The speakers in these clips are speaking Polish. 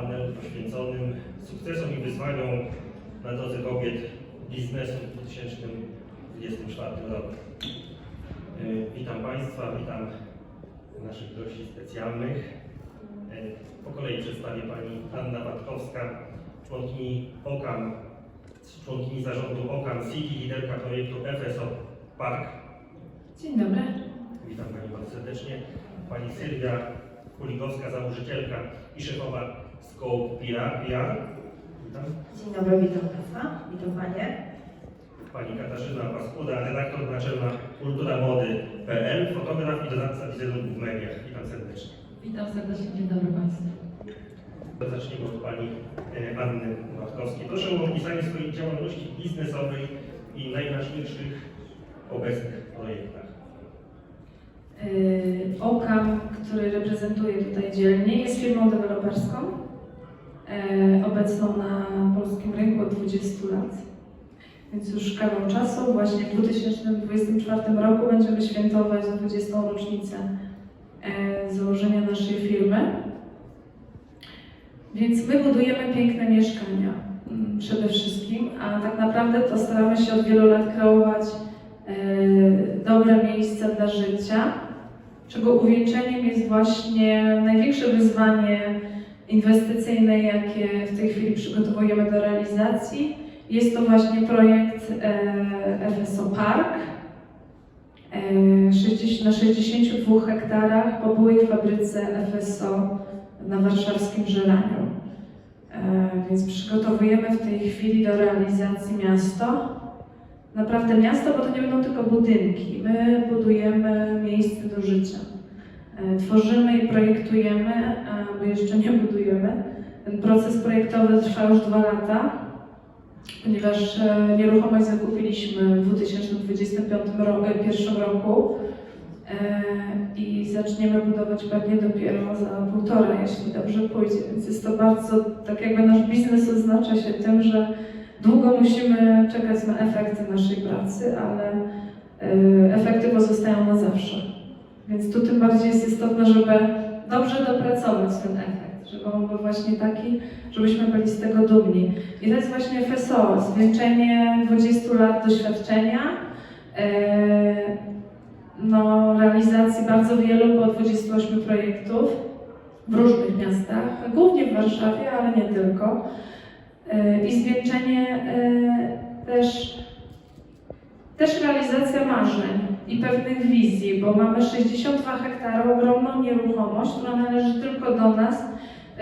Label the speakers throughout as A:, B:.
A: panel poświęconym sukcesom i wyzwaniom na drodze kobiet biznesu w 2024 roku. E, Witam Państwa, witam naszych gości specjalnych. E, Po kolei przedstawię Pani Anna Watkowska, członkini OKAM, członkini zarządu OKAM City, liderka projektu FSO Park.
B: Dzień dobry.
A: Witam Pani bardzo serdecznie. Pani Sylwia Kuligowska, założycielka i szefowa PR. PR. Witam.
C: Dzień dobry, witam Państwa, witam Panie.
A: Pani Katarzyna Paskuda, redaktor naczelna Kultura Mody.pl, fotograf i doradca wizerunku w mediach. Witam serdecznie.
B: Witam serdecznie, dzień dobry Państwu.
A: Zacznijmy od Pani e, Anny Matkowskiej. Proszę o opisanie swojej działalności biznesowej i najważniejszych obecnych projektach.
B: Yy, OKAM, który reprezentuję tutaj dzielnie, jest firmą deweloperską, obecną na polskim rynku od 20 lat. Więc już kawał czasu, właśnie w 2024 roku będziemy świętować 20. rocznicę yy, założenia naszej firmy. Więc my budujemy piękne mieszkania mm, przede wszystkim, a tak naprawdę to staramy się od wielu lat kreować e, dobre miejsca dla życia, czego uwieńczeniem jest właśnie największe wyzwanie inwestycyjne, jakie w tej chwili przygotowujemy do realizacji. Jest to właśnie projekt e, FSO Park e, 60, na 62 hektarach po byłej fabryce FSO na warszawskim Żeraniu. E, Więc przygotowujemy w tej chwili do realizacji miasto. Naprawdę miasto, bo to nie będą tylko budynki. My budujemy miejsce do życia. E, Tworzymy i projektujemy, a my jeszcze nie budujemy. Ten proces projektowy trwa już dwa lata, ponieważ e, nieruchomość zakupiliśmy w 2025 roku, e. E, i zaczniemy budować pewnie dopiero za półtora, jeśli dobrze pójdzie. Więc jest to bardzo, tak jakby nasz biznes oznacza się tym, że długo musimy czekać na efekty naszej pracy, ale e, efekty pozostają na zawsze. Więc tu tym bardziej jest istotne, żeby dobrze dopracować ten efekt, żeby on był właśnie taki, żebyśmy byli z tego dumni. I to jest właśnie FSO, zwieńczenie 20 lat doświadczenia. E, no, realizacji bardzo wielu, bo 28 projektów w różnych miastach, głównie w Warszawie, ale nie tylko. E, I zwieńczenie e, też, też realizacja marzeń i pewnych wizji, bo mamy 62 hektary, ogromną nieruchomość, która należy tylko do nas,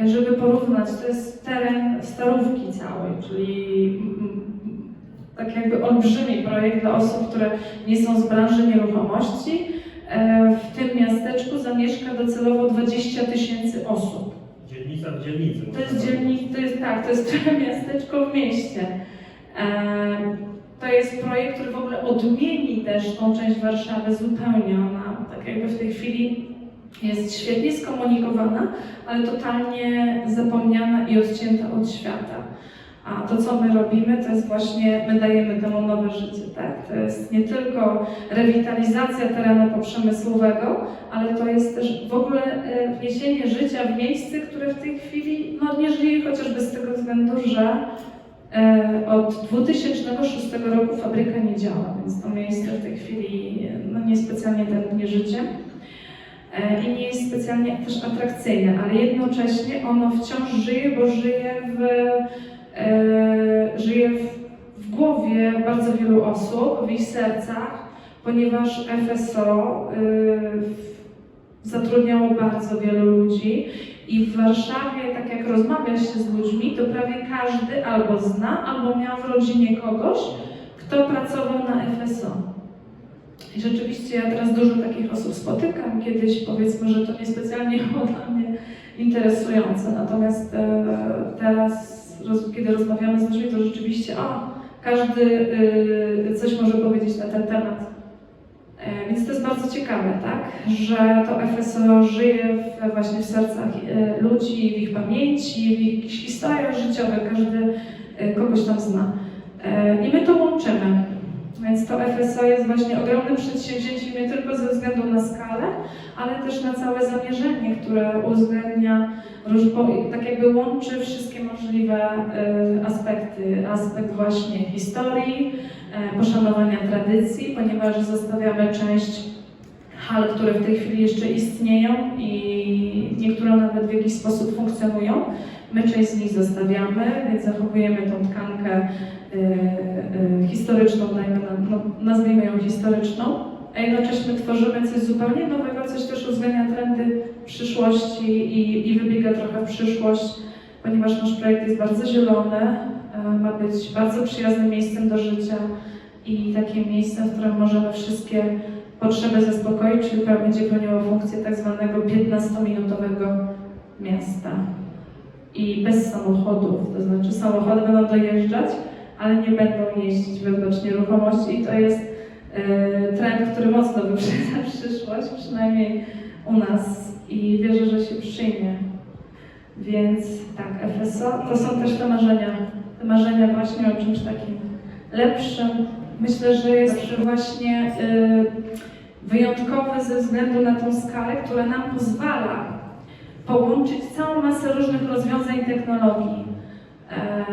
B: e, żeby porównać, to jest teren Starówki całej, czyli tak jakby olbrzymi projekt dla osób, które nie są z branży nieruchomości. E, W tym miasteczku zamieszka docelowo 20 tysięcy osób.
A: Dzielnica w dzielnicy.
B: To jest dzielnik, to jest tak, to jest miasteczko w mieście. To jest projekt, który w ogóle odmieni też tą część Warszawy zupełnie. Ona tak jakby w tej chwili jest świetnie skomunikowana, ale totalnie zapomniana i odcięta od świata. A to, co my robimy, to jest właśnie, my dajemy temu nowe życie, tak? To jest nie tylko rewitalizacja terenu poprzemysłowego, ale to jest też w ogóle e, wniesienie życia w miejsce, które w tej chwili no, nie żyje chociażby z tego względu, że od 2006 roku fabryka nie działa, więc to miejsce w tej chwili e, no, niespecjalnie tętnie życiem e, i nie jest specjalnie też atrakcyjne, ale jednocześnie ono wciąż żyje, bo żyje w, e, żyje w, w głowie bardzo wielu osób, w ich sercach, ponieważ FSO y, zatrudniało bardzo wielu ludzi i w Warszawie, tak jak rozmawia się z ludźmi, to prawie każdy albo zna, albo miał w rodzinie kogoś, kto pracował na FSO. I rzeczywiście ja teraz dużo takich osób spotykam. Kiedyś powiedzmy, że to niespecjalnie było dla mnie interesujące. Natomiast e, teraz, roz, kiedy rozmawiamy z ludźmi, to rzeczywiście, o, każdy e, coś może powiedzieć na ten temat. E, Więc to jest bardzo ciekawe, tak? Że to FSO żyje w, właśnie w sercach e, ludzi, w ich pamięci, w ich historiach życiowych. Każdy e, kogoś tam zna. I my to łączymy. Więc to FSO jest właśnie ogromnym przedsięwzięciem nie tylko ze względu na skalę, ale też na całe zamierzenie, które uwzględnia, tak jakby łączy wszystkie możliwe e, aspekty. Aspekt właśnie historii, e, poszanowania tradycji, ponieważ zostawiamy część hal, które w tej chwili jeszcze istnieją i niektóre nawet w jakiś sposób funkcjonują. My część z nich zostawiamy, więc zachowujemy tą tkankę y, y, historyczną, no, nazwijmy ją historyczną, a jednocześnie tworzymy coś zupełnie nowego, coś też uwzględnia trendy przyszłości i, i wybiega trochę w przyszłość, ponieważ nasz projekt jest bardzo zielony, e, ma być bardzo przyjaznym miejscem do życia i takim miejscem, w którym możemy wszystkie potrzeby zaspokoić, czyli będzie pełniło funkcję tak zwanego 15-minutowego miasta. I bez samochodów, to znaczy samochody będą dojeżdżać, ale nie będą jeździć wewnątrz nieruchomości i to jest e, trend, który mocno wyprzedza przyszłość, przynajmniej u nas i wierzę, że się przyjmie. Więc tak, FSO to są też te marzenia, te marzenia właśnie o czymś takim lepszym. Myślę, że jest właśnie y, wyjątkowy ze względu na tą skalę, która nam pozwala połączyć całą masę różnych rozwiązań technologii e,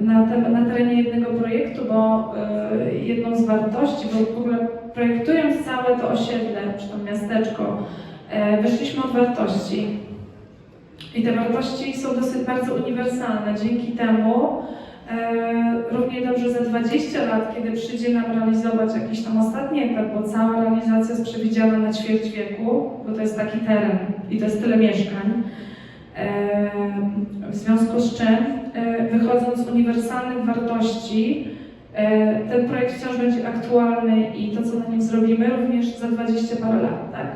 B: na, na terenie jednego projektu, bo e, jedną z wartości, bo w ogóle projektując całe to osiedle, czy to miasteczko, wyszliśmy od wartości. I te wartości są dosyć bardzo uniwersalne. Dzięki temu równie dobrze za 20 lat, kiedy przyjdzie nam realizować jakiś tam ostatni etap, bo cała realizacja jest przewidziana na ćwierć wieku, bo to jest taki teren i to jest tyle mieszkań. E, w związku z czym, e, wychodząc z uniwersalnych wartości, e, ten projekt wciąż będzie aktualny i to, co na nim zrobimy, również za 20 parę lat, tak?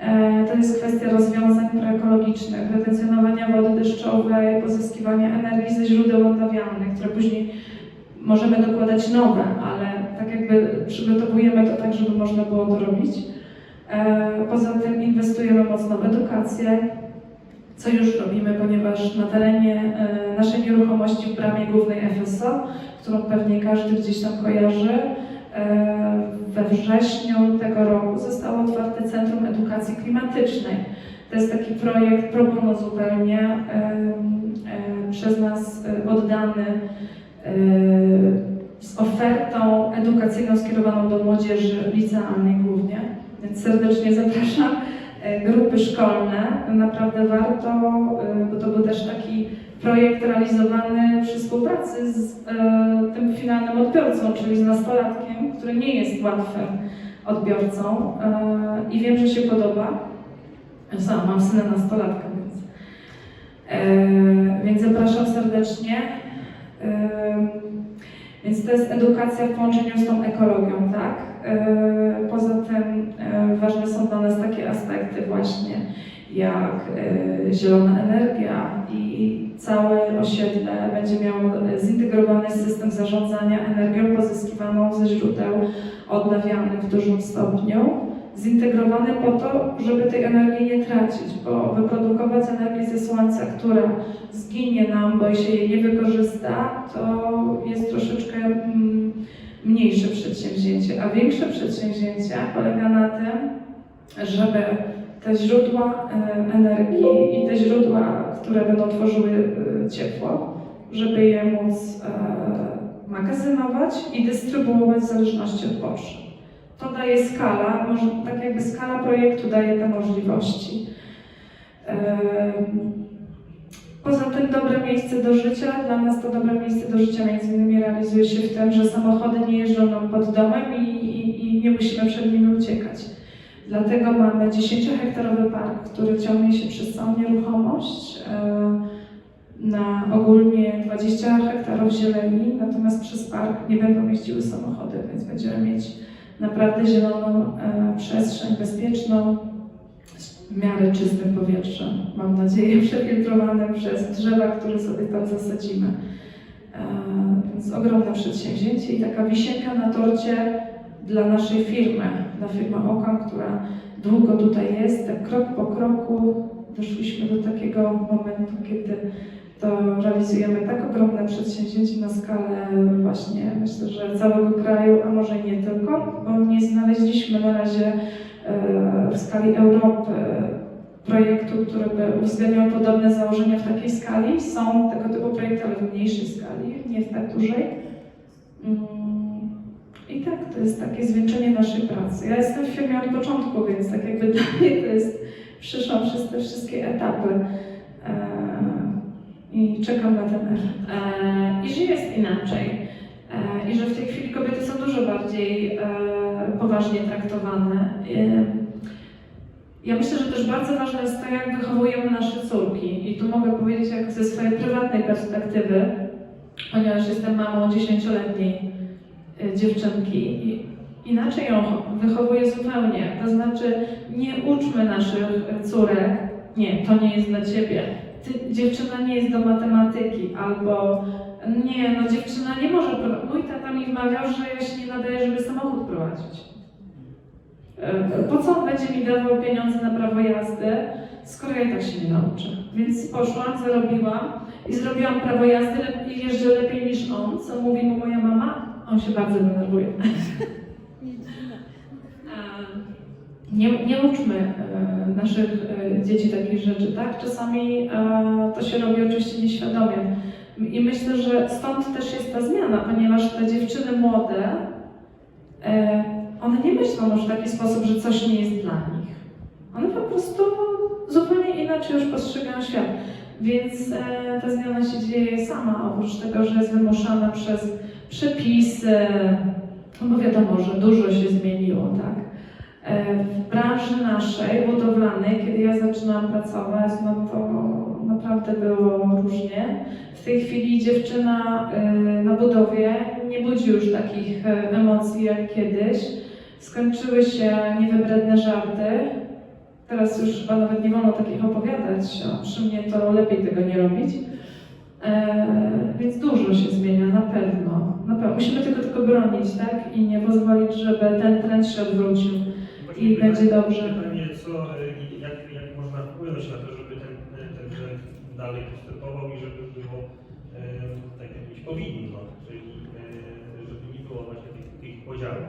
B: E, To jest kwestia rozwiązań proekologicznych, retencjonowania wody deszczowej, pozyskiwania energii ze źródeł odnawialnych, które później możemy dokładać nowe, ale tak jakby przygotowujemy to tak, żeby można było to robić. E, Poza tym inwestujemy mocno w edukację, co już robimy, ponieważ na terenie e, naszej nieruchomości w bramie głównej FSO, którą pewnie każdy gdzieś tam kojarzy, we wrześniu tego roku zostało otwarte Centrum Edukacji Klimatycznej. To jest taki projekt pro zupełnie e, przez nas e, oddany e, z ofertą edukacyjną skierowaną do młodzieży licealnej głównie. Więc serdecznie zapraszam e, grupy szkolne. Naprawdę warto, e, bo to był też taki projekt realizowany przy współpracy z e, tym finalnym odbiorcą, czyli z nastolatkiem, który nie jest łatwym odbiorcą e, i wiem, że się podoba. Ja Sama mam syna nastolatka, więc, e, więc zapraszam serdecznie. E, więc to jest edukacja w połączeniu z tą ekologią, tak? E, Poza tym e, ważne są dla nas takie aspekty właśnie jak e, zielona energia i całe osiedle będzie miało e, zintegrowany system zarządzania energią pozyskiwaną ze źródeł odnawialnych w dużym stopniu. Zintegrowany po to, żeby tej energii nie tracić, bo wyprodukować energię ze słońca, która zginie nam, bo się jej nie wykorzysta, to jest troszeczkę mm, mniejsze przedsięwzięcie, a większe przedsięwzięcie polega na tym, żeby te źródła e, energii i te źródła, które będą tworzyły e, ciepło, żeby je móc e, magazynować i dystrybuować w zależności od potrzeb. To daje skala, może tak jakby skala projektu daje te możliwości. Poza tym dobre miejsce do życia, dla nas to dobre miejsce do życia między innymi realizuje się w tym, że samochody nie jeżdżą nam pod domem i, i, i nie musimy przed nimi uciekać. Dlatego mamy 10-hektarowy park, który ciągnie się przez całą nieruchomość e, na ogólnie 20 hektarów zieleni, natomiast przez park nie będą jeździły samochody, więc będziemy mieć naprawdę zieloną e, przestrzeń, bezpieczną, w miarę czystym powietrzem, mam nadzieję, przefiltrowanym przez drzewa, które sobie tam zasadzimy. E, Więc ogromne przedsięwzięcie i taka wisienka na torcie dla naszej firmy, dla firmy Okam, która długo tutaj jest, tak krok po kroku doszliśmy do takiego momentu, kiedy to realizujemy tak ogromne przedsięwzięcie na skalę właśnie, myślę, że całego kraju, a może nie tylko, bo nie znaleźliśmy na razie e, w skali Europy projektu, który by uwzględniał podobne założenia w takiej skali. Są tego typu projekty, ale w mniejszej skali, nie w tak dużej. I tak, to jest takie zwieńczenie naszej pracy. Ja jestem w firmie od początku, więc tak jakby dla mnie to jest, przyszłam przez te wszystkie etapy e, i czekam na ten efekt. E, I że jest inaczej. E, I że w tej chwili kobiety są dużo bardziej e, poważnie traktowane. Ja myślę, że też bardzo ważne jest to, jak wychowujemy nasze córki. I tu mogę powiedzieć jak ze swojej prywatnej perspektywy, ponieważ jestem mamą dziesięcioletniej dziewczynki. I inaczej ją wychowuję zupełnie. To znaczy, nie uczmy naszych córek, nie, to nie jest dla ciebie. Ty, dziewczyna nie jest do matematyki, albo nie, no dziewczyna nie może. Mój tata mi wmawiał, że ja się nie nadaję, żeby samochód prowadzić. E, Po co on będzie mi dawał pieniądze na prawo jazdy, skoro ja i tak się nie nauczę? Więc poszłam, zarobiłam i zrobiłam prawo jazdy i jeżdżę lepiej niż on. Co mówi mu moja mama? On się bardzo denerwuje. Nie, nie uczmy e, naszych e, dzieci takich rzeczy, tak? Czasami e, to się robi oczywiście nieświadomie. I myślę, że stąd też jest ta zmiana, ponieważ te dziewczyny młode, one nie myślą już w taki sposób, że coś nie jest dla nich. One po prostu zupełnie inaczej już postrzegają świat. Więc ta zmiana się dzieje sama, oprócz tego, że jest wymuszana przez przepisy, no bo wiadomo, że dużo się zmieniło, tak? E, w branży naszej, budowlanej, kiedy ja zaczynałam pracować, no to naprawdę było różnie. W tej chwili dziewczyna e, na budowie nie budzi już takich e, emocji jak kiedyś. Skończyły się niewybredne żarty. Teraz już chyba nawet nie wolno takich opowiadać, a przy mnie to lepiej tego nie robić. E, więc dużo się zmienia, na pewno. na pewno. Musimy tego tylko bronić, tak? I nie pozwolić, żeby ten trend się odwrócił. I będzie dobrze.
A: Pytanie, co, y, jak, jak można wpłynąć na to, żeby ten, ten trend dalej postępował i żeby było y, tak jak być powinno, czyli y, żeby nie było właśnie tych, tych podziałów.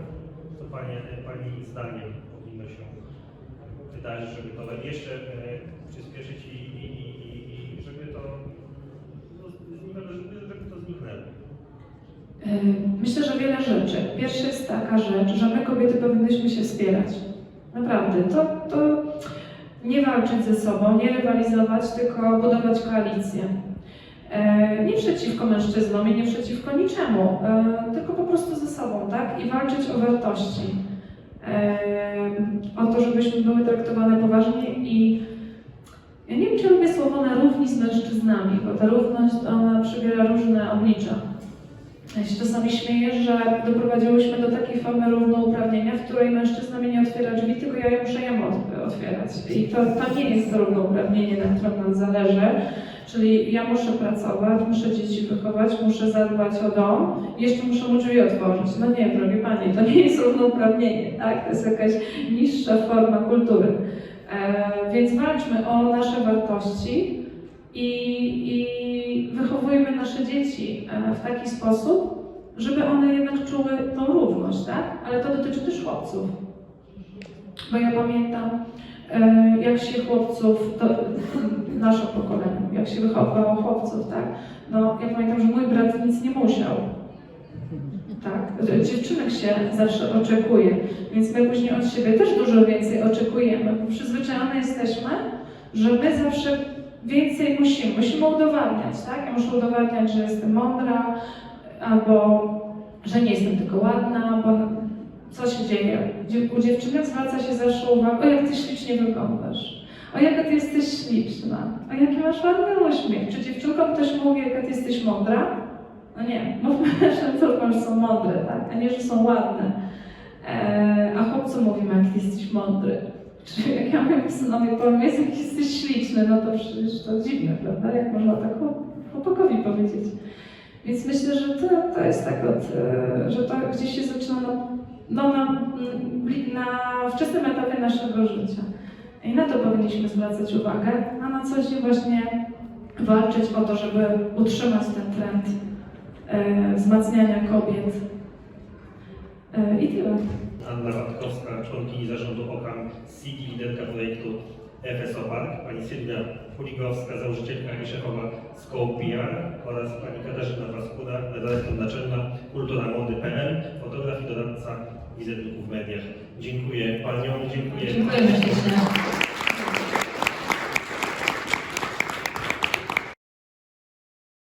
A: Co Panie, Pani zdaniem powinno się wydarzyć, żeby to jeszcze y, przyspieszyć i, i żeby to no, zniknęło, żeby, żeby to zniknęło.
B: E, Myślę, że wiele rzeczy. Pierwsza jest taka rzecz, że my kobiety powinnyśmy się wspierać. Naprawdę. To, to nie walczyć ze sobą, nie rywalizować, tylko budować koalicję. E, Nie przeciwko mężczyznom i nie przeciwko niczemu, e, tylko po prostu ze sobą, tak? I walczyć o wartości. E, O to, żebyśmy były traktowane poważnie i ja nie wiem, czy lubię słowo na równi z mężczyznami, bo ta równość ona przybiera różne oblicza. Ja się czasami śmieję, że doprowadziłyśmy do takiej formy równouprawnienia, w której mężczyzna mi nie otwiera drzwi, tylko ja ją muszę jemu ot- otwierać. I to, to nie jest to równouprawnienie, na którym nam zależy. Czyli ja muszę pracować, muszę dzieci wychować, muszę zadbać o dom jeszcze muszę mu drzwi otworzyć. No nie, drogie Panie, to nie jest równouprawnienie, tak? To jest jakaś niższa forma kultury. E, więc walczmy o nasze wartości i, i wychowujmy nasze dzieci e, w taki sposób, żeby one jednak czuły tą równość, tak? Ale to dotyczy też chłopców. Bo ja pamiętam, e, jak się chłopców, to nasze pokolenie, jak się wychowywało chłopców, tak? No, ja pamiętam, że mój brat nic nie musiał. Tak, dziewczynek się zawsze oczekuje, więc my później od siebie też dużo więcej oczekujemy, bo przyzwyczajone jesteśmy, że my zawsze więcej musimy, musimy udowadniać, tak? Ja muszę udowadniać, że jestem mądra, albo że nie jestem tylko ładna, bo co się dzieje? Dzie- U dziewczynek zwraca się zawsze uwagę, o jak ty ślicznie wyglądasz, o jaka ty jesteś śliczna, o jaki masz ładny uśmiech. Czy dziewczynkom też mówi, jaka ty jesteś mądra? No nie, mówmy, że tylko, że są mądre, tak? A nie, że są ładne. E, a chłopcu mówimy, jak ty jesteś mądry. Czyli jak ja mojemu synowi jest jak jesteś śliczny, no to przecież to dziwne, prawda? Jak można tak chłop- chłopakowi powiedzieć. Więc myślę, że to, to jest tak od, e, że to gdzieś się zaczyna na, no, na, mm, na wczesnym etapie naszego życia. I na to powinniśmy zwracać uwagę, a na co dzień właśnie walczyć o to, żeby utrzymać ten trend e, wzmacniania kobiet. E, I tyle.
A: Anna Watkowska, członkini zarządu OKAM, City liderka projektu FSO Park, pani Sylwia Puligowska, założycielka i szefowa Scope PR oraz pani Katarzyna Waskuda, redaktor naczelna Kultura Mody.pl, fotograf i doradca wizerunku w mediach. Dziękuję paniom, dziękuję.
B: Ślicznie.